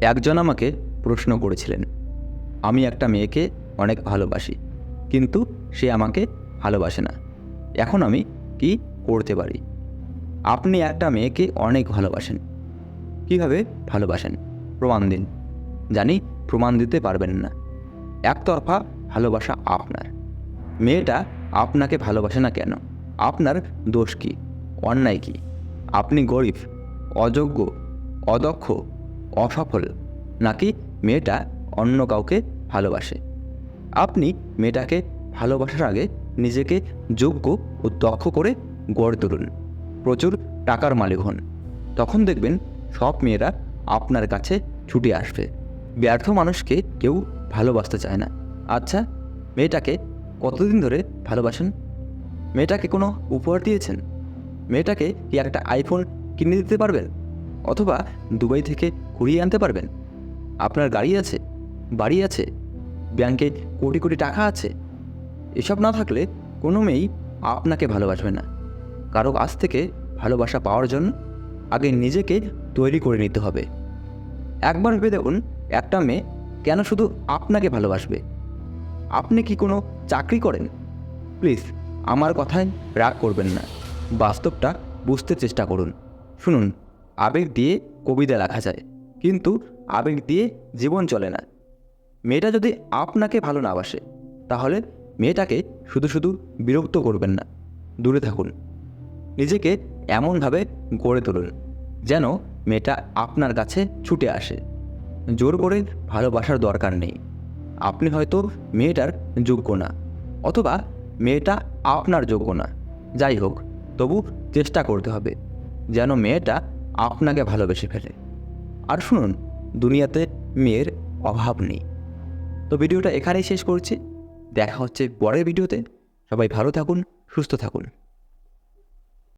একজন আমাকে প্রশ্ন করেছিলেন, আমি একটা মেয়েকে অনেক ভালোবাসি, কিন্তু সে আমাকে ভালোবাসে না। এখন আমি কি করতে পারি? আপনি একটা মেয়েকে অনেক ভালোবাসেন। কীভাবে ভালোবাসেন? প্রমাণ দিন। জানি প্রমাণ দিতে পারবেন না। একতরফা ভালোবাসা আপনার। মেয়েটা আপনাকে ভালোবাসে না কেন? আপনার দোষ কী? অন্যায় কী? আপনি গরিব, অযোগ্য, অদক্ষ অসফল নাকি মেয়েটা অন্য কাউকে ভালোবাসে? আপনি মেয়েটাকে ভালোবাসার আগে নিজেকে যোগ্য ও দক্ষ করে গড়ে তুলুন। প্রচুর টাকার মালিক হন। তখন দেখবেন সব মেয়েরা আপনার কাছে ছুটে আসবে। ব্যর্থ মানুষকে কেউ ভালোবাসতে চায় না। আচ্ছা মেয়েটাকে কতদিন ধরে ভালোবাসেন? মেয়েটাকে কোনো উপহার দিয়েছেন? মেয়েটাকে কি একটা আইফোন কিনে দিতে পারবেন? অথবা দুবাই থেকে ঘুরিয়ে আনতে পারবেন। আপনার গাড়ি আছে, বাড়ি আছে, ব্যাংকে কোটি কোটি টাকা আছে। এসব না থাকলে কোনো মেয়েই আপনাকে ভালোবাসবে না। কারও কাছ থেকে ভালোবাসা পাওয়ার জন্য আগে নিজেকে তৈরি করে নিতে হবে। একবার ভেবে দেখুন, একটা মেয়ে কেন শুধু আপনাকে ভালোবাসবে? আপনি কি কোনো চাকরি করেন? প্লিজ, আমার কথায় রাগ করবেন না। বাস্তবটা বুঝতে চেষ্টা করুন। শুনুন, আবেগ দিয়ে কবিতা লেখা যায়। কিন্তু আবেগ দিয়ে জীবন চলে না। মেয়েটা যদি আপনাকে ভালো না বাসে, তাহলে মেয়েটাকে শুধু শুধু বিরক্ত করবেন না, দূরে থাকুন। নিজেকে এমনভাবে গড়ে তুলুন, যেন মেয়েটা আপনার কাছে ছুটে আসে। জোর করে ভালোবাসার দরকার নেই। আপনি হয়তো মেয়েটার যোগ্য না, অথবা মেয়েটা আপনার যোগ্য না। যাই হোক, তবু চেষ্টা করতে হবে, যেন মেয়েটা আপনাকে ভালোবেসে ফেলে। আর শুনুন, দুনিয়াতে মেয়ের অভাব নেই। তো ভিডিওটা এখানেই শেষ করছি। দেখা হচ্ছে পরের ভিডিওতে। সবাই ভালো থাকুন, সুস্থ থাকুন।